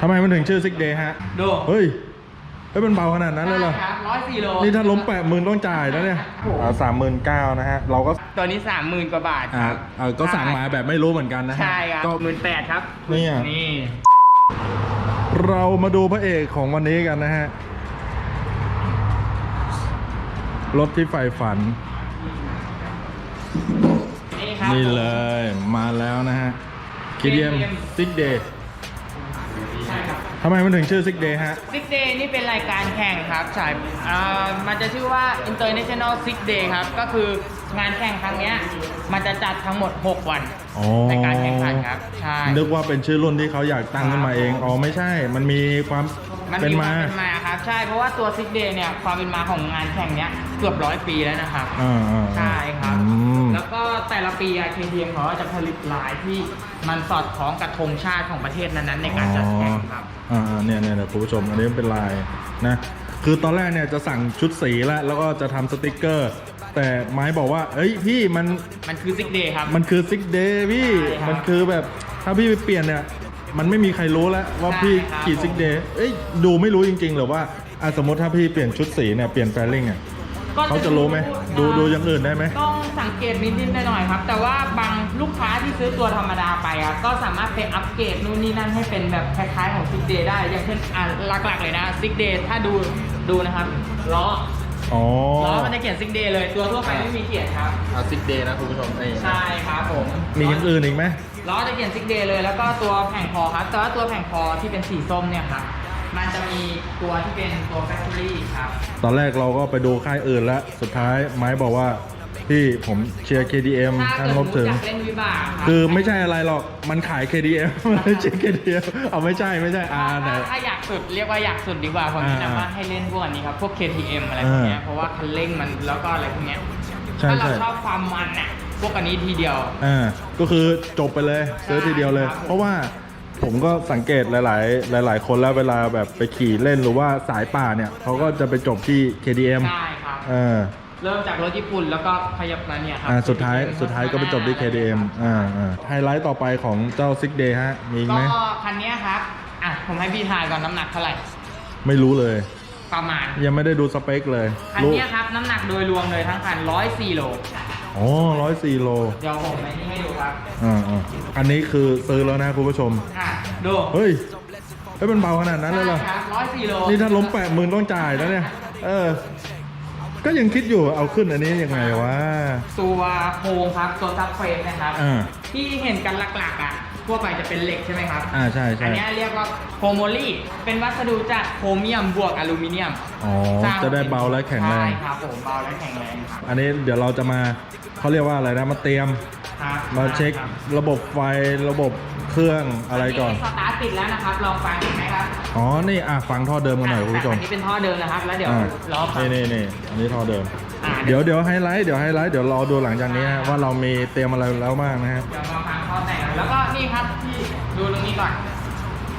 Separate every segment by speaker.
Speaker 1: ทำไมมันถึงชื่อซิกเดย์ฮะ
Speaker 2: ดู
Speaker 1: เฮ้ยเฮ้ยมันเบาขนาดนั้นเลยเหรอ
Speaker 2: ใช่ครับร้อยสี่โล
Speaker 1: นี่ถ้าล้มแปะหมื่นต้องจ่ายแล้วเนี่ยสามหมื่นเก้านะฮะ เราก็
Speaker 2: ตัวนี้สามหมื่นกว่าบาทค
Speaker 1: อ่า
Speaker 2: รับ
Speaker 1: เออก็สั่งมาแบบไม่รู้เหมือนกันนะฮะ
Speaker 2: ใช่ครับ
Speaker 1: ก็
Speaker 2: หมื่นแปดครับ
Speaker 1: นี่อะ
Speaker 2: นี่
Speaker 1: เรามาดูพระเอกของวันนี้กันนะฮะ รถที่ใฝ่ฝัน
Speaker 2: นี่ครับ
Speaker 1: นี่เลยมาแล้วนะฮะ KTM
Speaker 2: KTM
Speaker 1: Six Day
Speaker 2: ใช่ครับ
Speaker 1: ทำไมมันถึงชื่อ Six Day ฮะ
Speaker 2: Six Day นี่เป็นรายการแข่งครับใช่อ่ามันจะชื่อว่า International Six Day ครับ ก็คืองานแข่งครั้งเนี้ยมันจะจัดทั้งหมด 6 วัน
Speaker 1: อ๋อ
Speaker 2: ในการแข่งขันครับใช่
Speaker 1: นึกว่าเป็นชื่อรุ่นที่เขาอยากตั้งขึ้นมาเอง อ๋อไม่ใช่ มันมีความ
Speaker 2: มัน
Speaker 1: เป็น
Speaker 2: มีควา
Speaker 1: มา
Speaker 2: มเป็นมาครับ ใช่เพราะว่าตัว Six Day เนี่ยความเป็นมาของงานแข่งเนี้ย เกือบร้อยปีแล้วนะครับ
Speaker 1: อ่าอ่า
Speaker 2: ใช่ครับ
Speaker 1: อืม
Speaker 2: แล้วก็แต่ละปีอะ KTM เขาก็จะผลิตลายที่มันสอดคล้องกับธงชาติของประเทศนั้นๆในการจัดแข่งครับ
Speaker 1: อ๋ออ่าเนี่ยเนี่ยเนี่ยคุณผู้ชมอันนี้เป็นลายนะ คือตอนแรกเนี่ยจะสั่งชุดสีแล้วแล้วก็จะทำสติกเกอร์ แต่ไม้บอกว่า เอ้ยพี่มัน
Speaker 2: มันคือ Six Day ครับ
Speaker 1: มันคือซิกเดย์พี่
Speaker 2: ใช่ครับ
Speaker 1: มันคือแบบถ้าพี่ไปเปลี่ยนเนี่ย มันไม่มีใครรู้แล้วว่า
Speaker 2: ใช่
Speaker 1: พี่
Speaker 2: ครับ
Speaker 1: ขี่ซิกเดย์เอ้ยดูไม่รู้จริงๆหรือว่าอะสมมติถ้าพี่เปลี่ยนชุดสีเนี่ยเปลี่ยนแฟลิ่งอะ
Speaker 2: ก็
Speaker 1: เขาจะรู้ไหมดูดูอย่างอื่นได้ไหม
Speaker 2: ต้องสังเกตนิดๆหน่อยๆครับ แต่ว่าบางลูกค้าที่ซื้อตัวธรรมดาไปอะก็สามารถไปอัปเกรดนู่นนี่นั่นให้เป็นแบบคล้ายๆของ Six Day ได้ อย่างเช่นอะหลักๆเลยนะ Six Day ถ้าดูดูนะครับล้อ
Speaker 1: อ๋อ
Speaker 2: ล้อมันจะเขียน Six Day เลยตัวทั่วไปไม่มีเขียนครับ
Speaker 1: เอาซิกเดย์นะคุณผู้ชมนี่
Speaker 2: ใช่ครับผม
Speaker 1: มีอย่างอื่นอีกไหม
Speaker 2: ล้อจะเขียน Six Day เลยแล้วก็ตัวแผงคอครับแต่ว่าตัวแผงคอที่เป็นสีส้มเนี่ยครับ มันจะมีตัวที่เป็นตัว Factory ครับ
Speaker 1: ตอนแรกเราก็ไปดูค่ายอื่นแล้ว สุดท้ายไม้บอกว่าพี่ผมเชียร์ KDM
Speaker 2: ถ้า
Speaker 1: ท่าน
Speaker 2: เกิด
Speaker 1: งบถึง
Speaker 2: อยากเล่นวิบากรับ
Speaker 1: คือไม่ใช่อะไรหรอก มันขาย KDM ไม่ใช่ KDM เอาไม่ใช่ไม่ใช่อ่าไหน
Speaker 2: ถ้าถ้าอยากสุดเรียกว่าอยากสุดดีกว่าผม
Speaker 1: อ่า
Speaker 2: แนะนำว่าให้เล่นพวกอันนี้ครับ พวก KTM อะไรพวกเนี้ย
Speaker 1: อ่า
Speaker 2: เพราะว่าคันเร่งมันแล้วก็อะไรพวกเนี้ย
Speaker 1: ใช่
Speaker 2: ถ้าเรา
Speaker 1: ใช่
Speaker 2: ชอบความมันอะพวกอันนี้ทีเดียว
Speaker 1: อ่าก็คือจบไปเลยซื้อทีเดียวเลย
Speaker 2: ใช่ครับ
Speaker 1: เพราะว่า ผมก็สังเกตหลาย ๆ หลาย ๆ คนแล้วเวลาแบบไปขี่เล่นหรือว่าสายป่าเนี่ยเขาก็จะไปจบที่ KDM
Speaker 2: ใช่ครับ
Speaker 1: เออ
Speaker 2: เริ่มจากรถญี่ปุ่นแล้วก็ขยับมาเนี่ยครั
Speaker 1: อ่าสุดท้าย
Speaker 2: KTM
Speaker 1: สุดท้ายก็ไปจบที่ KDM อ่าอ่าไฮไลท์ต่อไปของเจ้า Six Day ฮะ มีอีก
Speaker 2: ก็
Speaker 1: ไหม
Speaker 2: คันเนี้ยครับอะผมให้พี่ทายก่อนน้ำหนักเท่าไหร่
Speaker 1: ไม่รู้เลย
Speaker 2: ประมาณ
Speaker 1: ยังไม่ได้ดูสเปคเลย
Speaker 2: คัน
Speaker 1: รู้
Speaker 2: เนี้ยครับน้ำหนักโดยรวมเลยทั้งคัน104โล
Speaker 1: อ๋อร้อยสี่โล
Speaker 2: เดี๋ยวผมไอ้นี่ให้ดูครับ
Speaker 1: อ่าอ่าอันนี้คือซื้อแล้วนะคุณผู้ชม
Speaker 2: อะดู
Speaker 1: เฮ้ยเฮ้ยมันเบาขนาดนั้นเลยเหรอ
Speaker 2: ใช่ครับ104โล
Speaker 1: นี่ถ้าล้มแปะหมื่นต้องจ่ายแล้วเนี่ย เออ ก็ยังคิดอยู่เอาขึ้นอันนี้ยังไงวะ
Speaker 2: ตัวโครงครับตัวซับเฟรมนะครับ
Speaker 1: อ่า
Speaker 2: ที่เห็นกันหลักๆอะ ทั่วไปจะเป็นเหล็กใช่ไหมครับ
Speaker 1: อ่าใช่ใช่
Speaker 2: อันเนี้ยเรียกว่าโครโมลีเป็นวัสดุจากโครเมียมบวกอลูมิเนียม
Speaker 1: อ๋อ
Speaker 2: สร้ง
Speaker 1: จะได้เบาและแข็งแรง
Speaker 2: ใช่ครับผมเบาและแข็งแรงครับ
Speaker 1: อันนี้เดี๋ยวเราจะมาเขาเรียกว่าอะไรนะมาเตรียม
Speaker 2: ครับ
Speaker 1: มาเช็ค
Speaker 2: ครับ
Speaker 1: ระบบไฟระบบเครื่องอะไรก่อน
Speaker 2: สตาร์ทติดแล้วนะครับ ลองฟังดูไหมครับ
Speaker 1: อ๋อนี่อะฟังท่อเดิมกันหน่อยคุณผู้ชม
Speaker 2: อันนี้เป็นท่อเดิมนะครับ แล้วเดี๋ยว
Speaker 1: อ่าร
Speaker 2: อฟัง
Speaker 1: นี่นี่นี่อันนี้ท่อเดิม
Speaker 2: อ่า
Speaker 1: เดี๋ยวเดี๋ยวไฮไลท์เดี๋ยวไฮไลท์เดี๋ยวรอดูหลังจากนี้ฮะว่าเรามีเตรียมอะไรแล้วบ้างนะฮะ
Speaker 2: เดี๋ยวมาฟังท่อแต่งแล้วก็นี่ครับที่ดูตรงนี้ก่อน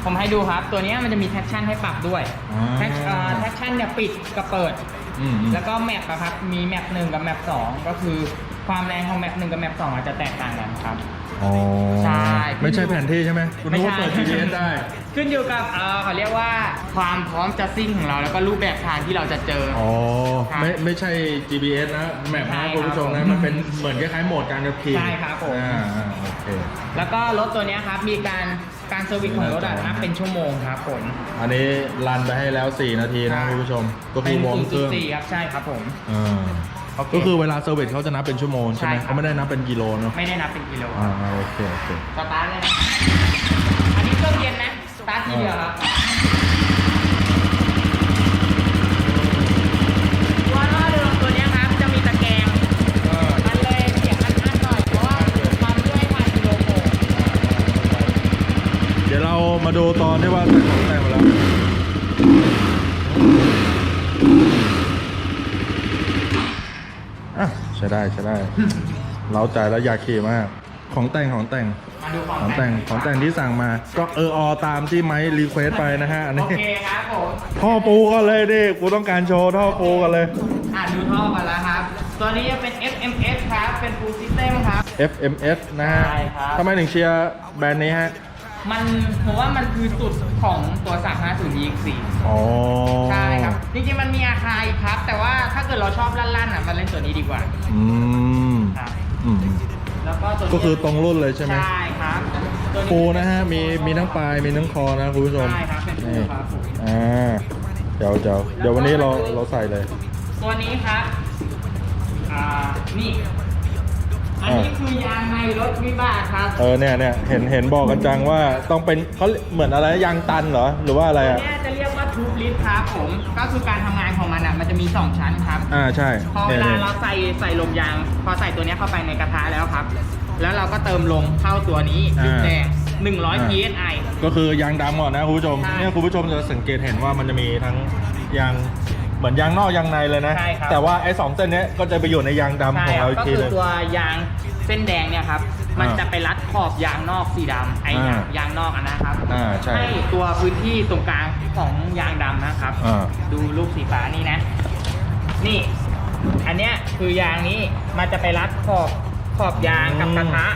Speaker 2: ผมให้ดูครับ ตัวเนี้ยมันจะมีแท็กชั่นให้ปรับด้วย
Speaker 1: อ๋อ
Speaker 2: แท็กเอ่อแท็กชั่นเนี่ยปิดกับเปิด
Speaker 1: อืมอืม
Speaker 2: แล้วก็แมปอะครับมีแมปหนึ่งกับแมปสองก็คือ ความแรงของแมปหนึ่งกับแมปสองอาจจะแตกต่างกันครับ
Speaker 1: อ๋อ
Speaker 2: ใช่
Speaker 1: ไม่ใช่แผนที่ใช่ไหมคุณนึกว่าเปิด GPS ได้
Speaker 2: ขึ้นอยู่กับเออเขาเรียกว่าความพร้อมจะซิ่งของเราแล้วก็รูปแบบทางที่เราจะเจออ
Speaker 1: อ๋อ
Speaker 2: ครับ
Speaker 1: ไม่ไม่ใช่ GPS นะแมป
Speaker 2: ใช่
Speaker 1: นะครับคุณผู้ชม
Speaker 2: ครั
Speaker 1: นะ
Speaker 2: บ
Speaker 1: มันเป็นเหมือนคล้ายๆโหมดการขับขี่
Speaker 2: ใช่ครับผม
Speaker 1: อ่าอ่าโอเค
Speaker 2: แล้วก็รถตัวเนี้ยครับมีการการเซอร์วิสของรถอะนับเป็นชั่วโมงครับผม
Speaker 1: อันนี้รันไปให้แล้ว 4 นาทีนะคุณผู้ชม ก็คือวอร์มเครื่อง
Speaker 2: เป็น0.4ครับใช่ครับผม
Speaker 1: อ่า
Speaker 2: โอเค
Speaker 1: ก็คือเวลาเซอร์วิสเขาจะนับเป็นชั่วโมงใช่ไหม
Speaker 2: ใช่ครับ
Speaker 1: เขาไม่ได้นับเป็นกิโลเนาะ
Speaker 2: ไม่ได้นับเป็นกิโล
Speaker 1: อ่าอ่าโอเคโอเค
Speaker 2: สตาร์ทเลยนะอันนี้เครื่องเย็นนะสตาร์ททีเดียวครับตัวท่อเดิมตัวเนี้ยครับจะมีตะแกรงมันเลยเสียงอันๆหน่อยเพราะว่ามันด้วยพันกิโลโมง
Speaker 1: เดี๋ยวเรามาดูตอนที่ว่าใส่ของแต่งมาแล้ว อะใช้ ได้ใช้ได้ เราใจแล้วอยากขี่มาก ของแต่งของแต่ง
Speaker 2: มาดูของ
Speaker 1: ของแต่งของแต่งที่สั่งมา ก็เอออตามที่ไม้รีเควสไปนะฮะอัน
Speaker 2: โอ
Speaker 1: นี้
Speaker 2: เคครับผม
Speaker 1: ท่อปูกันเลยดิกูต้องการโชว์ท่อปูกันเลย
Speaker 2: อ่าดูท่อกันแล้วครับ ตัวนี้จะเป็น FMS ครับ เป็น full system ครับ
Speaker 1: FMS นะฮะ
Speaker 2: ใช่ครับ
Speaker 1: ทำไมถึงเชียร์แบรนด์นี้ฮะ
Speaker 2: มันผมว่ามันคือสุดของตัว 350 EX4
Speaker 1: อ๋อ
Speaker 2: ใช่ครับ จริงๆ มันมีอาคาอีกครับ แต่ว่าถ้าเกิดเราชอบลั่นๆอะมันเล่นตัวนี้ดีกว่า
Speaker 1: อืม
Speaker 2: ครับ
Speaker 1: อืม
Speaker 2: แล้วก็ตัวนี้
Speaker 1: ก็คือตรงรุ่นเลยใช่ไหม
Speaker 2: ใช่ครับตัว
Speaker 1: ปูนะฮะ มีมีทั้งปลายมีทั้งคอนะคุณผู้ชม
Speaker 2: ใช่ครับเป็นปู
Speaker 1: นี่
Speaker 2: ครับผม
Speaker 1: อ่าเดี๋ยวเดี๋ยวเดี๋ยววันนี้เราเราใส่เลย
Speaker 2: ตัวนี้ครับ อ่า นี่ อันนี้คือยางในรถวิบากครับ
Speaker 1: เออเนี่ยเนี่ยเห็นเห็นบอกกันจังว่าต้องเป็นเขาเหมือนอะไรยางตันเหรอหรือว่าอะไร
Speaker 2: ตัว
Speaker 1: อะ
Speaker 2: เนี้ยจะเรียกว่าทูบลิฟครับผม ก็คือการทำงานของมันอะมันจะมี 2 ชั้นครับ
Speaker 1: อ่าใช่
Speaker 2: พอเว
Speaker 1: เนี่ย
Speaker 2: ลา
Speaker 1: เนี่ย
Speaker 2: เราใส่ใส่ลมยาง พอใส่ตัวเนี้ยเข้าไปในกระทะแล้วครับ แล้วเราก็เติมลมเข้าตัวนี้จุดแดง100 psi
Speaker 1: ก็คือยางดำก่อนนะคุณผู้ชม
Speaker 2: ใช่
Speaker 1: เนี่ยคุณผู้ชมจะสังเกตเห็นว่ามันจะมีทั้งยาง เหมือนยางนอกยางในเลยนะ
Speaker 2: ใช่ครับ
Speaker 1: แต่ว่าไอ้สองเส้นเนี้ยก็จะไปอยู่ในยางดำ
Speaker 2: ใช่
Speaker 1: ของ
Speaker 2: ครั
Speaker 1: เรา
Speaker 2: บ
Speaker 1: อีก
Speaker 2: ก็
Speaker 1: ที
Speaker 2: คือ
Speaker 1: หนึง
Speaker 2: ตัวยางเส้นแดงเนี่ยครับ มัน
Speaker 1: อ่า
Speaker 2: จะไปรัดขอบยางนอกสีดำไอ้ยาง
Speaker 1: อ่ายา
Speaker 2: งนอกอันนะครับ
Speaker 1: อ่าใช่
Speaker 2: ตัวพื้นที่ตรงกลางของยางดำนะครับ
Speaker 1: อ่า
Speaker 2: ดูรูปสีฟ้านี่นะ นี่ อันเนี้ยคือยางนี้มันจะไปรัดขอบขอบยางกับกระทะ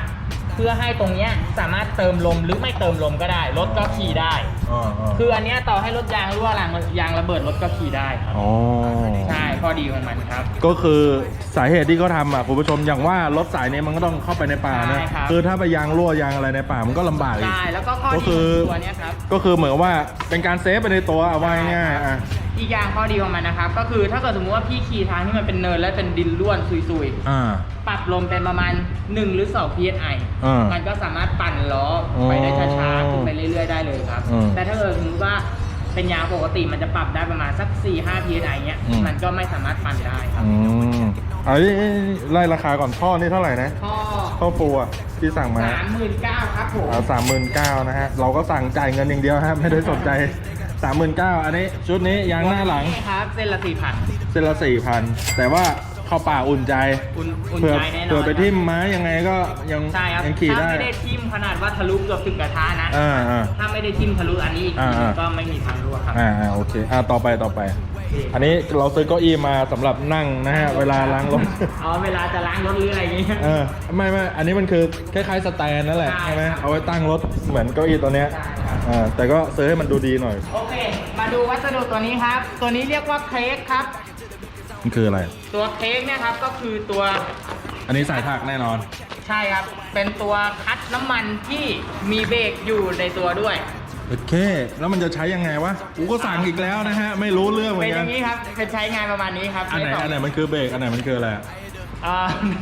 Speaker 2: เพื่อให้ตรงเนี้ยสามารถเติมลมหรือไม่เติมลมก็ได้รถก็ขี่ได้
Speaker 1: อ่าอ่า
Speaker 2: คืออันเนี้ยต่อให้รถยางรั่วรางยางระเบิดรถก็ขี่ได้ครับ
Speaker 1: อ๋อ
Speaker 2: ใช่ข้อดีของมันครับ
Speaker 1: ก็คือสาเหตุที่เขาทำอะคุณผู้ชมอย่างว่ารถสายเนี้มันก็ต้องเข้าไปในป่านะ
Speaker 2: ใช่ครับ
Speaker 1: คือถ้าไปยางรั่วยางอะไรในป่ามันก็ลำบากอีก
Speaker 2: ใช่แล้วก็ข้อ
Speaker 1: ก็
Speaker 2: ดี
Speaker 1: คือ
Speaker 2: ของตัวเนี้ยครับ
Speaker 1: ก็คือเหมือนว่าเป็นการเซฟไปในตัวเอาไว้ง่ายๆอะ
Speaker 2: อีกอย่างข้อดีของมันนะครับ ก็คือถ้าเกิดสมมติว่าพี่ขี่ทางที่มันเป็นเนินและเป็นดินร่วนซุย
Speaker 1: อ่า
Speaker 2: ๆ ปรับลมเป็นประมาณ 1 หรือ 2 psi
Speaker 1: อ่ามั
Speaker 2: มันก็สามารถปั่นล้อไปได้ช้าๆขึ้นไปเรื่อยๆได้เลยครับ
Speaker 1: อืม
Speaker 2: แต่ถ้าเกิดสมมติว่าเป็นยางปกติมันจะปรับได้ประมาณสัก 4-5 psi เงี้ย
Speaker 1: อืม
Speaker 2: มันก็ไม่สามารถปั่นได้ครับ
Speaker 1: อืมเอ้ยไล่ราคาก่อนท่อนี่เท่าไหร่นะ
Speaker 2: ข้อ
Speaker 1: ท่อฟูอะที่สั่งมา
Speaker 2: สามหมื่นเก้าครับผม
Speaker 1: เอาสามหมื่นเก้านะฮะ เราก็สั่งจ่ายเงินอย่างเดียวฮะไม่ได้สนใจสามหมื่นเก้าอันนี้ ชุดนี้ยางหน้าหลัง
Speaker 2: นี่ครับ เส้นละสี่พัน
Speaker 1: เส้นละสี่พันแต่ว่า เข้าป่าอุ่นใจ
Speaker 2: อุ่นอุ่น
Speaker 1: เผื่อ
Speaker 2: ใจแน่นอน
Speaker 1: เผื่อไปทิ่มไม้ยังไงก็ยัง
Speaker 2: ใช่ครับ
Speaker 1: ยังขี่
Speaker 2: ถ้า
Speaker 1: ได้
Speaker 2: ไม่ได้ทิ่มขนาดว่าทะลุเกือบถึงกระทะนะ
Speaker 1: อ่าอ่า
Speaker 2: ถ้าไม่ได้ทิ่มทะลุอันนี้อีกที
Speaker 1: อ่าอ่า
Speaker 2: ก็ไม่มีทางรั่วครับ
Speaker 1: อ่าอ่าโอเคอ่าต่อไปต่อไป อันนี้เราซื้อเก้าอี้มาสำหรับนั่งนะฮะเวลาล้างรถ
Speaker 2: เอาเวลาจะล้างรถหรืออะไรอย่างงี้
Speaker 1: เออไม่ไม่อันนี้มันคือคล้ายๆสแตนนั่นแหละ
Speaker 2: ใช่
Speaker 1: ใช่ไหม
Speaker 2: ครับ
Speaker 1: เอาไว้ตั้งรถเหมือนเก้าอี้ตัวเนี้ย
Speaker 2: ใช่ครับ
Speaker 1: อ่าแต่ก็ซื้อให้มันดูดีหน่อย
Speaker 2: โอเค มาดูวัสดุตัวนี้ครับ ตัวนี้เรียกว่าเครกครับ
Speaker 1: มันคืออะไร
Speaker 2: ตัวเครกเนี่ยครับก็คือตัว
Speaker 1: อันนี้สายถักแน่นอน
Speaker 2: ใช่ครับ เป็นตัวคัดน้ำมันที่มีเบรกอยู่ในตัวด้วย
Speaker 1: โอเค แล้วมันจะใช้ยังไงวะกูก็สั่งอีกแล้วนะฮะ ไม่รู้เรื่องเหมื
Speaker 2: เป็
Speaker 1: อนน
Speaker 2: อ
Speaker 1: กัน
Speaker 2: ย่างนี้ครับเป็นใช้งานประมาณนี้ครับ
Speaker 1: อันไหน
Speaker 2: ม่ต้ง
Speaker 1: อันไหนมันคือเบรก อันไหนมันคืออะไรอะ
Speaker 2: อ่า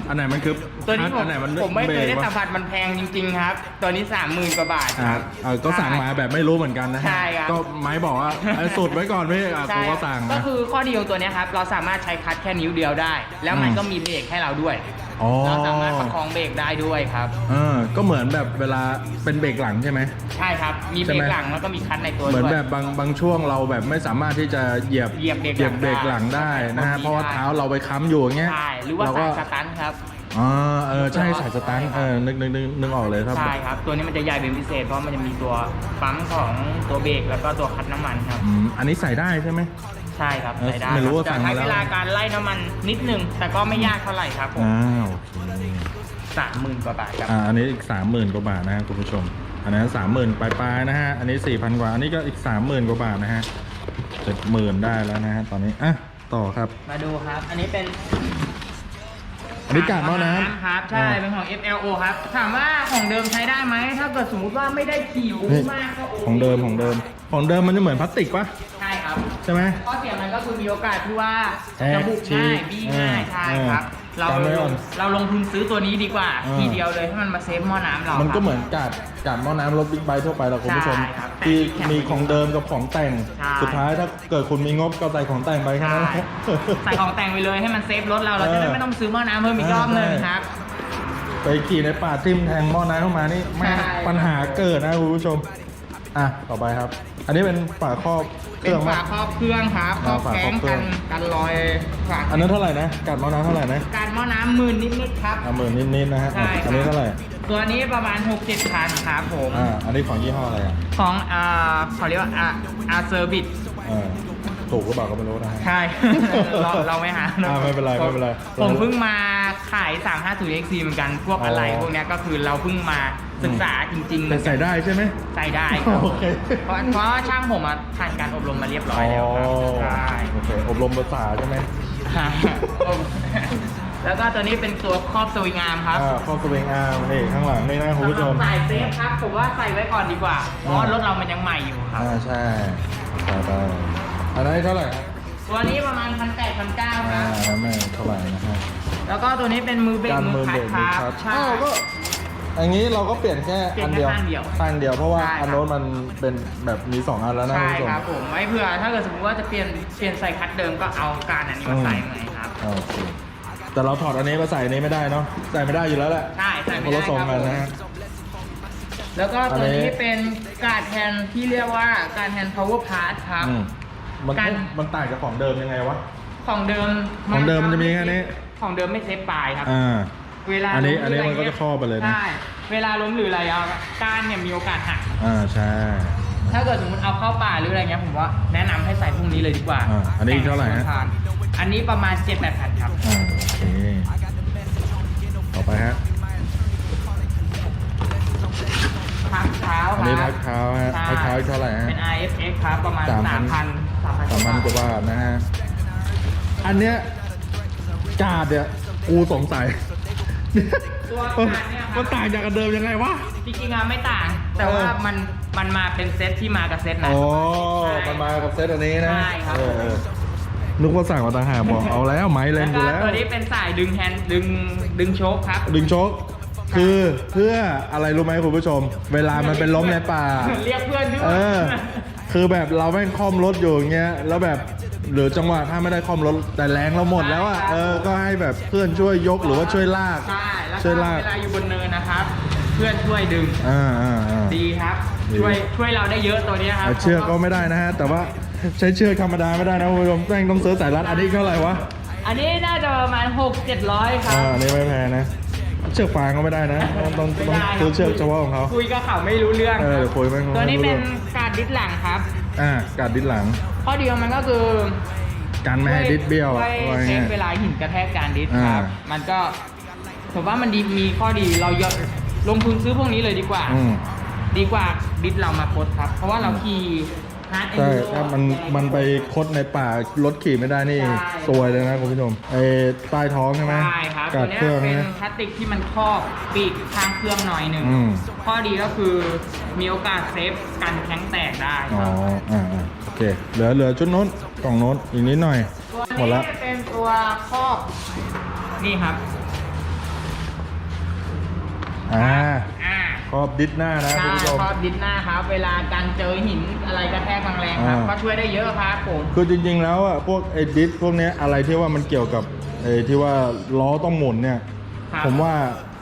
Speaker 1: อันไหนมันคือ
Speaker 2: ตัวนี้
Speaker 1: คั
Speaker 2: ผม
Speaker 1: อันไหนมัน
Speaker 2: ผมไม่เคยได้
Speaker 1: บรกวะ
Speaker 2: สัมผัสมันแพงจริง ๆ ครับ ตัวนี้สามหมื่นกว่าบาท
Speaker 1: อ่า
Speaker 2: ครับ
Speaker 1: เออก็สั่งมาแบบไม่รู้เหมือนกันนะฮะ
Speaker 2: ใช่ครับ
Speaker 1: ก็ไม้บอกว่าเอ้ยสุดไว้ก่อนพี่อะ
Speaker 2: ใช่
Speaker 1: กูก็สั่ง
Speaker 2: ก็
Speaker 1: นะ
Speaker 2: คือข้อดีของตัวเนี้ยครับ เราสามารถใช้คัดแค่นิ้วเดียวได้ แล้วมัน
Speaker 1: อืม
Speaker 2: ก็มีเบรกให้เราด้วย
Speaker 1: อ๋อ
Speaker 2: เราสามารถประคองเบรกได้ด้วยครับ
Speaker 1: เออก็เหมือนแบบเวลาเป็นเบรกหลังใช่ไหม
Speaker 2: ใช่ครับ มีเบร
Speaker 1: ใช่
Speaker 2: ก
Speaker 1: ไหม
Speaker 2: หลังแล้วก็มีคัดในตัว
Speaker 1: เหมือน
Speaker 2: ด้วย
Speaker 1: แบบบางบางช่วงเราแบบไม่สามารถที่จะเหยียบ
Speaker 2: เหยียบเบรก
Speaker 1: เหยียบเบรก
Speaker 2: ห
Speaker 1: ห
Speaker 2: ลั
Speaker 1: ลั
Speaker 2: ง
Speaker 1: ง
Speaker 2: ได้
Speaker 1: ได้นะฮะ
Speaker 2: บางที
Speaker 1: เพราะว่า
Speaker 2: ได้
Speaker 1: เท้าเราไปค้ำอยู่อย่างเงี้ย
Speaker 2: ใช่หรือว่า
Speaker 1: เก็
Speaker 2: สายสตันครับ
Speaker 1: อ๋อเออใช่สายสตาร์ทเออนึกนึกนึกนึกออกเลยครับ
Speaker 2: ใช่ครับ ตัวนี้มันจะใหญ่เป็นพิเศษเพราะมันจะมีตัวปั๊มของตัวเบรกแล้วก็ตัวคัดน้ำมันครับ
Speaker 1: อืมอันนี้ใส่ได้ใช่ไหม
Speaker 2: ใช่ครับ
Speaker 1: เออ
Speaker 2: ใส่ได้
Speaker 1: ไม่รู้ว่า
Speaker 2: จะ
Speaker 1: สั่ง
Speaker 2: ใช้
Speaker 1: มาแล้ว
Speaker 2: เวลาการไล่น้ำมันนิดนึง แต่ก็ไม่ยากเท่าไหร่ครับผม
Speaker 1: อ้าวโอเค
Speaker 2: สามหมื่นกว่าบาทครับ
Speaker 1: อ่าอันนี้อีกสามหมื่นกว่าบาทนะฮะคุณผู้ชม อันนั้นสามหมื่นปลายๆนะฮะอันนี้สี่พันกว่าอันนี้ก็อีกสามหมื่นกว่าบาทนะฮะเจ็ดหมื่นได้แล้วนะฮะตอนนี้อะต่อครับ
Speaker 2: มาดูครับ อันนี้เป็น
Speaker 1: อันนี้กาดหม้อน้ำ
Speaker 2: ครับใช่
Speaker 1: อ่า
Speaker 2: เป็นของ FLO ครับถามว่าของเดิมใช้ได้ไหมถ้าเกิดสมมติว่าไม่ได้ขี่บู๊
Speaker 1: นี่
Speaker 2: มากก็โอเค
Speaker 1: ของเดิมของเดิม ของเดิมมันจะเหมือนพลาสติกปะ
Speaker 2: ใช่ครับ
Speaker 1: ใช่ไหม
Speaker 2: ข้อเสียมันก็คือมีโอกาสที่ว่า
Speaker 1: แตก
Speaker 2: จะบุก
Speaker 1: ฉี
Speaker 2: ง่าย
Speaker 1: ก
Speaker 2: บี้ง่าย
Speaker 1: อ่า
Speaker 2: ใช่ครับ เรา
Speaker 1: จำไว้ก่อน
Speaker 2: เราลงทุนซื้อตัวนี้ดีกว่า
Speaker 1: อ่า
Speaker 2: ทีเดียวเลยให้มันมาเซฟหม้อน้ำเรา
Speaker 1: มันก็
Speaker 2: ครับ
Speaker 1: เหมือนกาดกาดหม้อน้ำรถบิ๊กไบค์ทั่วไปแหละคุณผู้ชม
Speaker 2: ใช่ครับ
Speaker 1: ที่
Speaker 2: แต่ที่แข็ง
Speaker 1: มีของเดิมกับของแต่ง
Speaker 2: ใช่
Speaker 1: สุดท้ายถ้าเกิดคุณมีงบก็ใส่ของแต่งไปแค่
Speaker 2: ใช่
Speaker 1: นั้นแหละ
Speaker 2: ใส่ของแต่งไปเลยให้มันเซฟรถเราเราจะได้
Speaker 1: เออ
Speaker 2: ไม่ต้องซื้อหม้อน้ำเพิ่มอีกรอบหนึ่ง
Speaker 1: ใช่
Speaker 2: ครับ
Speaker 1: ไปขี่ในป่าทิ่มแทงหม้อน้ำเข้ามานี่แม่ง
Speaker 2: ใช่
Speaker 1: ปัญหาเกิดนะคุณผู้ชม อะ ต่อไปครับ อันนี้เป็นฝาครอบ เค
Speaker 2: เป็
Speaker 1: รื่
Speaker 2: น
Speaker 1: อง
Speaker 2: ฝา
Speaker 1: ปะ
Speaker 2: ครอบเครื่องครับคร
Speaker 1: อ่า
Speaker 2: อบ
Speaker 1: ฝา
Speaker 2: แข็
Speaker 1: ครอบ
Speaker 2: ง
Speaker 1: เครื่
Speaker 2: กั
Speaker 1: อง
Speaker 2: นกันรอยฝา
Speaker 1: อันนั้นเท่าไหร่นะกัดหม้อน้ำเท่าไหร่นะ
Speaker 2: การหม้อน้ำหมื่นนิดๆครับ
Speaker 1: อะหมื่นนิดๆนะฮะ
Speaker 2: ใช่
Speaker 1: อะ
Speaker 2: ครับ
Speaker 1: อันนี้เท่าไหร่
Speaker 2: ตัวนี้ประมาณ 6 7พันครับผม
Speaker 1: อ่าอันนี้ของยี่ห้ออะไรอะ
Speaker 2: ของอ่าเขาเรียกว่าอาอาเซอร์บิท
Speaker 1: อ่า ถูกหรือเปล่าก็ไม่รู้นะฮะ
Speaker 2: ใช่ เราเราไม่หา
Speaker 1: อ่าไม่เป็นไรไม่เป็นไร
Speaker 2: ผมเพิ่งมาขาย 350 XC เหมือนกันพวกอะไร
Speaker 1: อ๋อ
Speaker 2: พวกเนี้ยก็คือเราเพิ่งมาศึกษาจริงๆ
Speaker 1: แต่ใส่ได้ใช่ไหม
Speaker 2: ใส่ได้ครับ
Speaker 1: โอเค
Speaker 2: เพราะเพราะว่าช่างผมอะผ่านการอบรมมาเรียบร้อยแล้วครับใช่
Speaker 1: โอเคอบรมภาษาใช่ไหม
Speaker 2: แล้วก็ตัวนี้เป็นตัวครอบสวิงอาร์มครับ
Speaker 1: อ่าข้อสวิงอาร์มนี่ข้างหลังนี่นะคุณผู้ชม
Speaker 2: สำหรับสายเซฟครับ ผมว่าใส่ไว้ก่อนดีกว่า เพราะว่ารถเรามันยังใหม่อยู่ครับ
Speaker 1: อ่าใช่ใส่ไป อันนั้นเท่าไหร่ครับ
Speaker 2: ตัวนี้ประมาณพันแปดพันเก้าค
Speaker 1: อ่า
Speaker 2: รับ
Speaker 1: อันนั้นไม่เท่าไหร่นะฮะ
Speaker 2: แล้วก็ตัวนี้เป็นมือเบรก
Speaker 1: การ
Speaker 2: มื
Speaker 1: มื
Speaker 2: อ
Speaker 1: อ
Speaker 2: คั
Speaker 1: เบ
Speaker 2: ด
Speaker 1: รก
Speaker 2: ค
Speaker 1: มือ
Speaker 2: รับ
Speaker 1: ครับ
Speaker 2: ใช่
Speaker 1: อ้าวก็อย่างนี้เราก็เปลี่ยนแค่
Speaker 2: เปลี่ย
Speaker 1: อั
Speaker 2: น
Speaker 1: น
Speaker 2: แค่
Speaker 1: เดียว
Speaker 2: ข้างเดียว
Speaker 1: ข้างเดียวเพราะว่า
Speaker 2: ใช่ครับ
Speaker 1: อันโน้นมันเป็นแบบมีสองอันแล้วนะ
Speaker 2: ใช่
Speaker 1: คุณผู้ชม
Speaker 2: ครับผมไว้เผื่อถ้าเกิดสมมติว่าจะเปลี่ยนเปลี่ยนใส่คัดเดิมก็เอาการอันนี้มาใส่ไหมครับ
Speaker 1: โอเค แต่เราถอดอันนี้มาใส่อันนี้ไม่ได้เนาะ ใส่ไม่ได้อยู่แล้วแหละ
Speaker 2: ใช่ใส่
Speaker 1: ค
Speaker 2: ไม่
Speaker 1: น
Speaker 2: ได้
Speaker 1: ละทรง
Speaker 2: ครับ
Speaker 1: กัน
Speaker 2: ผม
Speaker 1: นะฮะ
Speaker 2: แล้วก็ตัว
Speaker 1: อันนี้
Speaker 2: นี้เป็นการดแทนที่เรียกว่าการดแทน power part ครับ
Speaker 1: อืม มัน
Speaker 2: การ
Speaker 1: มันต่างจากของเดิมยังไงวะ
Speaker 2: ของเดิม
Speaker 1: ของเดิมมันจะมีแค่นี้
Speaker 2: ของเดิมไม่เซฟปลายครับ
Speaker 1: อ่า
Speaker 2: เวลา
Speaker 1: อันนี้
Speaker 2: ล้ม
Speaker 1: อันนี้
Speaker 2: หรื
Speaker 1: มันก็จะครอบไปเลยนะ
Speaker 2: ใช่เวลาล้มหรืออะไรเอาก้านเนี่ยมีโอกาสหัก
Speaker 1: อ่าใช่
Speaker 2: ถ้าเกิดสมมติเอาเข้าป่าหรืออะไรเงี้ยผมว่าแนะนำให้ใส่พวกนี้เลยดีกว่า
Speaker 1: อ่าอันนี้เท่าไหร่ฮะ
Speaker 2: อันนี้ประมาณ7 8 0 0 0ครับ
Speaker 1: อ่าโอเคต่อไปฮะ
Speaker 2: พักเท้า
Speaker 1: อันนี้พักเท้าฮะ
Speaker 2: ใช่
Speaker 1: พักเท้าอีกเท่าไหร่ฮะ
Speaker 2: เป็น IFX ครับประมาณ
Speaker 1: สามพัน
Speaker 2: 3,000 3,000
Speaker 1: สามพันกว่าบาทนะฮะ อันเนี้ยกาดเนี่ยกูสงสัย
Speaker 2: ตัวการเนี่ยค
Speaker 1: มั
Speaker 2: รับ
Speaker 1: นต่างจากอันเดิมยังไงวะ
Speaker 2: จริงๆอะไม่ต่าง แต่ว่า
Speaker 1: เออ
Speaker 2: มันมันมาเป็นเซตที่มากับเซตนะ
Speaker 1: อ๋อ
Speaker 2: ใช่
Speaker 1: มันมากับเซตอันนี้นะ
Speaker 2: ใช่ครับ
Speaker 1: เออเออนึกว่าสั่งมาต่างหากบอกเอาแล้วไม้เล
Speaker 2: แล้
Speaker 1: น
Speaker 2: ว
Speaker 1: กู
Speaker 2: ก็
Speaker 1: แล้ว
Speaker 2: ตัวนี้เป็นสายดึงแฮนด์ดึงดึงโชคครับ
Speaker 1: ดึงโชคคือเพื่ออะไรรู้ไหมคุณผู้ชม เวลามันเป็นล้มในป่า
Speaker 2: เรียกเพื่อนด้วย
Speaker 1: เออ คือแบบเราแม่งคล่อมรถอยู่อย่างเงี้ยแล้วแบบหรือจังหวะถ้าไม่ได้คล่อมรถแต่แรงเราหมดแล้วอะเออก็ให้แบบเพื่อนช่วยยกหรือว่าช่วยลาก
Speaker 2: ใช่แล้ว
Speaker 1: ช่
Speaker 2: ก็
Speaker 1: วยลาก
Speaker 2: เวลาอยู่บนเนินนะครับ เพื่อนช่วยดึง
Speaker 1: อ่าอ่าอ่า
Speaker 2: ดีครับ
Speaker 1: ดี
Speaker 2: ช่วยช่วยเราได้เยอะตัวเนี้ยครับ
Speaker 1: แต่เชือกก็ไม่ได้นะฮะ แต่ว่าใช้เชือกธรรมดาไม่ได้นะคุณผู้ชมแม่งต้องซื้อสายรัดอันนี้เท่าไหร่วะ
Speaker 2: อันนี้น่าจะประมาณ6 700 ครั
Speaker 1: อ่า
Speaker 2: บ
Speaker 1: อันนี้ไม่แพงนะ เชือกฟางก็ไม่ได้นะต้องต้องต้องซื้อเชือกเฉพาะของเขา
Speaker 2: คุยกับเขาไม่รู้เรื่อง
Speaker 1: เออเดี๋ยวคุยไม่รู้
Speaker 2: ตัวนี้
Speaker 1: ไม่รู้
Speaker 2: เป็น
Speaker 1: เรื่อง
Speaker 2: การดดิสหลังครับ
Speaker 1: อ่ากัดดินหลัง
Speaker 2: ข้อดีของมันก็คือ
Speaker 1: กันไม่ให้ดิสเบี้ยวอะ
Speaker 2: ช่ว
Speaker 1: ว่าย
Speaker 2: เซ
Speaker 1: ง่า
Speaker 2: ฟ
Speaker 1: ย
Speaker 2: เวลาหินกระแทกจานดิส
Speaker 1: อ่า
Speaker 2: ครับ มันก็ผมว่ามันดีมีข้อดีเรายอดลงทุนซื้อพวกนี้เลยดีกว่า
Speaker 1: อืม
Speaker 2: ดีกว่าดิสเรามาคดครับ เพราะว่าเราขี่ฮาร์ดเอ็น
Speaker 1: ใช่
Speaker 2: ดูโร
Speaker 1: ถ้ามันมันไปคดในป่ารถขี่ไม่ได้นี่
Speaker 2: ใช่
Speaker 1: ซวยเลยนะคุณผู้ชมไอ้ใต้ท้องใช่ไหม
Speaker 2: ใช่ครับ
Speaker 1: กั
Speaker 2: ตัว
Speaker 1: ด
Speaker 2: เนี้
Speaker 1: เครื่อง
Speaker 2: เป็น
Speaker 1: นะ
Speaker 2: พลาสติกที่มันครอบปีกข้างเครื่องหน่อยหนึ่ง
Speaker 1: อืม
Speaker 2: ข้อดีก็คือมีโอกาสเซฟกันแข้งแตกได้
Speaker 1: อ๋
Speaker 2: ค
Speaker 1: อ
Speaker 2: รับ
Speaker 1: อ่าอ่าโอเคเหลือเหลือชุดโน้นกล่องโน้นอีกนิดหน่อย
Speaker 2: ตัว
Speaker 1: หมด
Speaker 2: นี้
Speaker 1: ละ
Speaker 2: เป็นตัวครอบนี่ครับ
Speaker 1: อ่า
Speaker 2: อ่า
Speaker 1: ครอบดิสหน้านะ
Speaker 2: ใช่
Speaker 1: คุณผู้ชม
Speaker 2: ครอบดิสหน้าครับ เวลาการเจอหินอะไรกระแทกแรงๆครับ
Speaker 1: อ่า
Speaker 2: ก็ช่วยได้เยอะครับผม
Speaker 1: คือจริงๆแล้วอะพวกไอ้ดิสพวกเนี้ยอะไรที่ว่ามันเกี่ยวกับไอ้ที่ว่าล้อต้องหมุนเนี่ย
Speaker 2: ครับ
Speaker 1: ผมว่า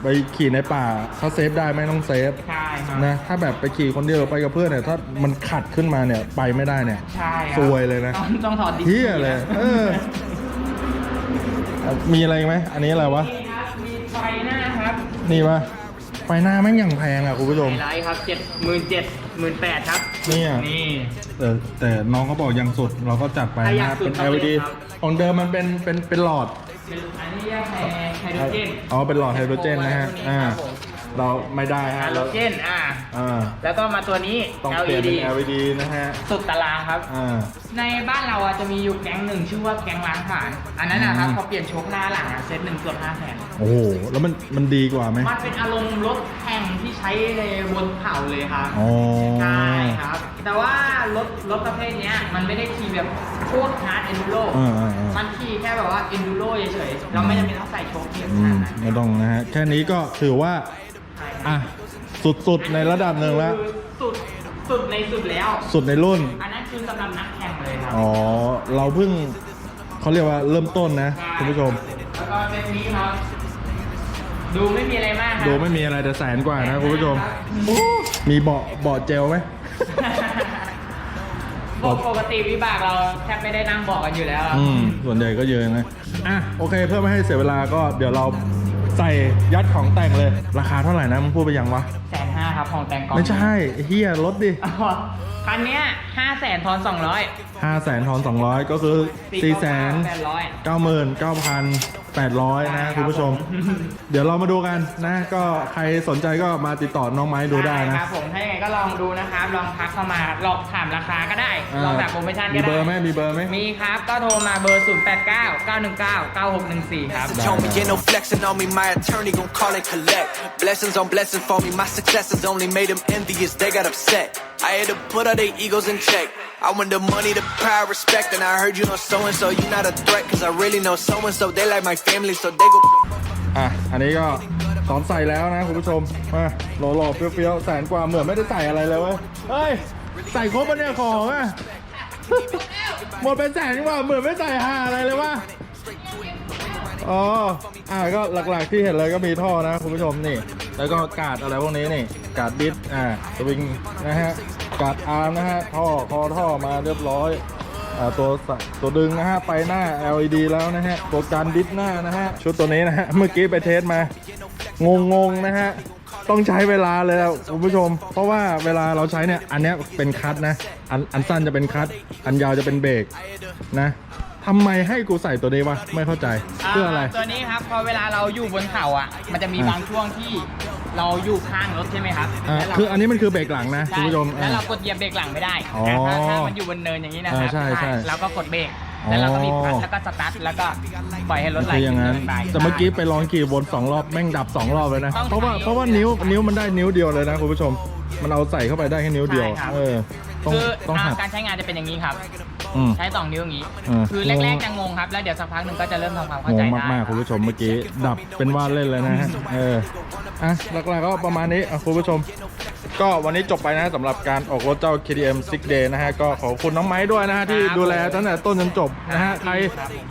Speaker 1: ไปขี่ในป่าถ้าเซฟได้ไม่ต้องเซฟ
Speaker 2: ใช่ครับ
Speaker 1: นะถ้าแบบไปขี่คนเดียวหรือไปกับเพื่อนเนี่ยถ้ามันขัดขึ้นมาเนี่ยไปไม่ได้เนี่ย
Speaker 2: ใช่ครับ
Speaker 1: ซวยเลยนะ
Speaker 2: ต้องต้องถอดดิส
Speaker 1: เหี้ยเลยเอออะมีอะไรอีกไหมอันนี้อะไรวะ
Speaker 2: นี่ครับ มีไฟหน้าครับ
Speaker 1: นี่ปะไฟหน้าแม่งอย่างแพงอะคุณผู้ชม
Speaker 2: ไฮไลท์ครับเจ็ดหมื่นเจ็ดหมื่นแปดครับ
Speaker 1: เนี่ย
Speaker 2: นี่
Speaker 1: แต่แต่น้องเขาบอกยังสุดเราก็จัดไป
Speaker 2: อะยั
Speaker 1: นะ
Speaker 2: งสุ
Speaker 1: เป็
Speaker 2: ด
Speaker 1: น
Speaker 2: ครับ
Speaker 1: LED
Speaker 2: ครับ
Speaker 1: ของเดิมมันเป็นเป็นเป็นหลอด
Speaker 2: เป็นอันนี้เรียกไฮไฮโดรเจน
Speaker 1: อ๋อเป็นหลอดไฮโดรเจนนะฮะ อ่า เราไม่ได้
Speaker 2: ไฮ
Speaker 1: ฮะ
Speaker 2: โดร
Speaker 1: เรา
Speaker 2: เจนอ่า
Speaker 1: อ่า
Speaker 2: แล้วก็มาตัวนี้
Speaker 1: ต้องเปลี่ยน
Speaker 2: LED
Speaker 1: เป็น LED นะฮะ
Speaker 2: สุดตารางครับ
Speaker 1: อ่า
Speaker 2: ในบ้านเราอะจะมีอยู่แก๊งหนึ่งชื่อว่าแก๊งล้างผ่าน อันนั้นนะครับ
Speaker 1: อืม
Speaker 2: พอเปลี่ยนโชคหน้าหลังอะเซตหนึ่งเกือบห้าแสน
Speaker 1: โอ้โห แล้วมันมันดีกว่าไหม
Speaker 2: มันเป็นอารมณ์รถแข่งที่ใช้ในบนเขาเลยครับ
Speaker 1: อ๋อ
Speaker 2: ใช่ครับ แต่ว่ารถรถประเภทเนี้ยมันไม่ได้ขี่แบบโคตรฮาร์ดเอนดูโร
Speaker 1: อ่าอ่าอ่า
Speaker 2: มันขี่แค่แบบว่าเอนดูโรเฉยๆ เราไม่จำเป็นต้องใส่โชคเยอะ
Speaker 1: อื
Speaker 2: ขนามดนั้น
Speaker 1: ไม่ต้องนะฮะ แค่นี้ก็ถือว่า
Speaker 2: ใช่ครับ
Speaker 1: อะสุดๆในระดับหนึ่งแล้ว
Speaker 2: คือสุดสุดในสุดแล้ว
Speaker 1: สุดในรุ่น
Speaker 2: อันนั้นคือสำหรับนักแข่งเลยครั
Speaker 1: อ๋อ เราเพิ่งเขาเรียกว่าเริ่มต้นนะ
Speaker 2: ใช่
Speaker 1: คุณผู้ชม
Speaker 2: แล้วก็เซตนี้ครับ ดูไม่มีอะไรมากครั
Speaker 1: ดูไม่มีอะไรแต่แสนกว่านะคุณผู้ชมมีเบาะเบาะเจลไหม
Speaker 2: ปกปกติวิบากเราแทบไม่ได้นั่งเบาะกันอยู่แล้วครับ
Speaker 1: อืม ส่วนใหญ่ก็เยอะนะ อะ โอเค เพื่อไม่ให้เสียเวลาก็เดี๋ยวเรา ใส่ยัดของแต่งเลย ราคาเท่าไหร่นะมึงพูดไปยังวะ
Speaker 2: แสนห้าครับของแต่งกอง
Speaker 1: ไม่ใช่ไอ้เฮียลดดิ
Speaker 2: อ๋อ คันเนี้ยห้าแสนทอนสองร้อย
Speaker 1: ห้าแสนทอนสองร้อยก็คือสี่แสน
Speaker 2: แปดร้อย
Speaker 1: เก้าหมื่นเก้าพันแปดร้อยนะคุณผู้ชม เดี๋ยวเรามาดูกันนะ ก็ใครสนใจก็มาติดต่อน้องไม้ดูได้นะ
Speaker 2: ครับผมถ้ายังไงก็ลองดูนะครับ ลองทักเข้ามาลองถามราคาก็ได้ลองแบบโปรโมชั่นก็
Speaker 1: มี
Speaker 2: ได้
Speaker 1: เบอร์ไหมมีเบอร์ไหม
Speaker 2: มีครับ ก็โทรมาเบอร์0 8 9 9 1 9 9 6 1 4ครับ
Speaker 1: Nah,
Speaker 3: on me,
Speaker 1: nah.
Speaker 3: ain't no flexing on me. My attorney gon' call and collect. Blessings on blessings for me. My successes only made them envious. They got upset. I had to put all their egos in check. I want the money, the power, respect. And I heard you know so and so. You not a threat, cause I really know so and so. They like my family, so they go.
Speaker 1: อะ อันนี้ก็ตอนใส่แล้วนะคุณผู้ชม มาหล่อๆเฟี้ยวๆแสนกว่าเหมือนไม่ได้ใส่อะไรเลยเว้ย เฮ้ย ใส่ครบปะเนี่ยของอะ หมดเป็นแสนกว่าเหมือนไม่ใส่หาอะไรเลยวะ อ๋ออ่าก็หลักๆที่เห็นเลยก็มีท่อนะคุณผู้ชมนี่ แล้วก็กาดอะไรพวกนี้นี่ กาดดิสอ่าสวิงนะฮะกาดอาร์มนะฮะท่อคอท่อมาเรียบร้อยอ่าตัวตัวดึงนะฮะไปหน้า LED แล้วนะฮะตัวการดิสหน้านะฮะชุดตัวนี้นะฮะเมื่อกี้ไปเทสมางงๆนะฮะต้องใช้เวลาเลยอะคุณผู้ชม เพราะว่าเวลาเราใช้เนี่ย อันนี้เป็นคัทนะ อันอันสั้นจะเป็นคัทอันยาวจะเป็นเบรกนะ ทำไมให้กูใส่ตัวนี้วะ ไม่เข้าใจ เพื่ออะไร
Speaker 2: ตัวนี้ครับพอเวลาเราอยู่บนเขาอะ มันจะมี
Speaker 1: อะ
Speaker 2: บางช่วงที่เราอยู่ข้างรถใช่ไหมครับ
Speaker 1: อ่า
Speaker 2: แล้วเรา
Speaker 1: คืออันนี้มันคือเบรกหลังนะ
Speaker 2: ใช่
Speaker 1: คุณผู้ชม
Speaker 2: แล้ว
Speaker 1: อ่า
Speaker 2: เรากดเหยียบเบรกหลังไม่ได้
Speaker 1: อ๋อ
Speaker 2: แต่ถ้าถ้ามันอยู่บนเนินอย่างนี้นะครั
Speaker 1: อ่าใช่ใช่
Speaker 2: เราก็กดเบรกแล้วเราก็มีพัดแล้วก็สตาร์ทแล้วก็ปล่อยให้รถไหล
Speaker 1: คืออย่างนั้น
Speaker 2: ขึ้นเนินไป
Speaker 1: แต่เมื่อกี้ไปลองขี่วนสองรอบแม่งดับสองรอบเลยนะ
Speaker 2: ต้อง
Speaker 1: เพราะว่า
Speaker 2: ใช้
Speaker 1: เพราะว่านิ้วนิ้วมันได้นิ้วเดียวเลยนะคุณผู้ชม มันเอาใส่เข้าไปได้แค่นิ้วเดียว
Speaker 2: ใช่ครับ
Speaker 1: เออ ต้อง
Speaker 2: คือ
Speaker 1: ต้องหัด
Speaker 2: การใช้งานจะเป็นอย่างนี้ครับ
Speaker 1: อืม
Speaker 2: ใช้สองนิ้วอย่างนี้
Speaker 1: เออ
Speaker 2: คือแรกๆจะงงครับ แล้วเดี๋ยวสักพักหนึ่งก็จะเริ่มทำความเข้างใจ
Speaker 1: ง
Speaker 2: ได้
Speaker 1: มากๆคุณผู้ชมเมื่อกี้ดับเป็นว่าเล่นเลยนะฮะเอออะหลักๆก็ประมาณนี้อะคุณผู้ชม ก็วันนี้จบไปนะสำหรับการออกรถเจ้า KTM 6 Day นะฮะก็ขอบคุณน้องไม้ด้วยนะฮะที่ดูแลตั้งแต่ต้นจนจบนะฮะใคร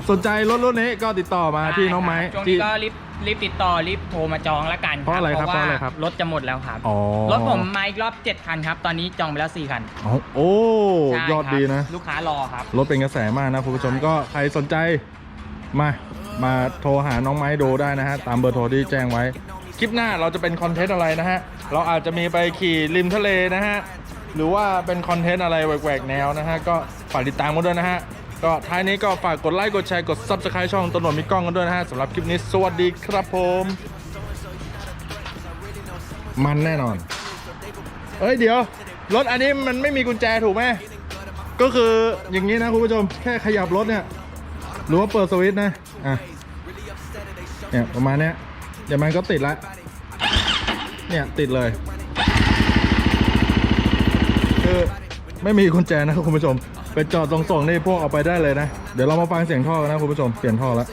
Speaker 1: สนใจรถรุ่นนี้ก็ติดต่อมาที่น้องไม้
Speaker 2: ช่วง
Speaker 1: ที่
Speaker 2: นี้ก็รีบ รีบติดต่อรีบโทรมาจองแล้วกัน
Speaker 1: เพราะอะไรครับ
Speaker 2: ว่
Speaker 1: เพราะอะไรครับ
Speaker 2: รถจะหมดแล้วครับ
Speaker 1: อ๋อ
Speaker 2: รถผมมาอีกรอบ7คันครับ ตอนนี้จองไปแล้ว4คัน
Speaker 1: อ๋อโอ้
Speaker 2: ใช่
Speaker 1: ยอด
Speaker 2: ครับ
Speaker 1: ดีนะ
Speaker 2: ลูกค้ารอครับ
Speaker 1: รถเป็นกระแสมากนะคุณผู้ชมก็ใครสนใจมามาโทรหาน้องไม้ดูได้นะฮะ ตามเบอร์โทรที่แจ้งไว้ คลิปหน้าเราจะเป็นคอนเทนต์อะไรนะฮะ เราอาจจะมีไปขี่ริมทะเลนะฮะ หรือว่าเป็นคอนเทนต์อะไรแหวกๆแนวนะฮะ ก็ฝากติดตามกันด้วยนะฮะ ก็ท้ายนี้ก็ฝากกดไลค์กดแชร์กด Subscribe ช่องตำรวมีกล้องกันด้วยนะฮะสำหรับคลิปนี้สวัสดีครับผม มันแน่นอน เอ้ยเดี๋ยว รถอันนี้มันไม่มีกุญแจถูกไหมก็คืออย่างนี้นะคุณผู้ชมแค่ขยับรถเนี่ยหรือว่าเปิดสวิตช์นะอะเนี่ยประมาณเนี้ยเดี๋ยวมันก็ติดละเนี่ยติดเลยคือไม่มีกุญแจนะครับคุณผู้ชม ไปจอดส่งๆนี่พวกเอาไปได้เลยนะ เดี๋ยวเรามาฟังเสียงท่อกันนะคุณผู้ชมเปลี่ยนท่อแล้ว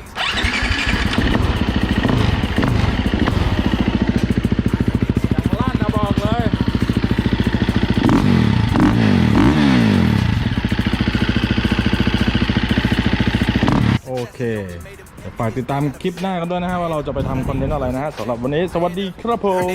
Speaker 1: อย่างลั่นนะบอกเลยโอเคเดี๋ยวฝากติดตามคลิปหน้ากันด้วยนะฮะว่าเราจะไปทำคอนเทนต์อะไรนะฮะสำหรับวันนี้สวัสดีครับผม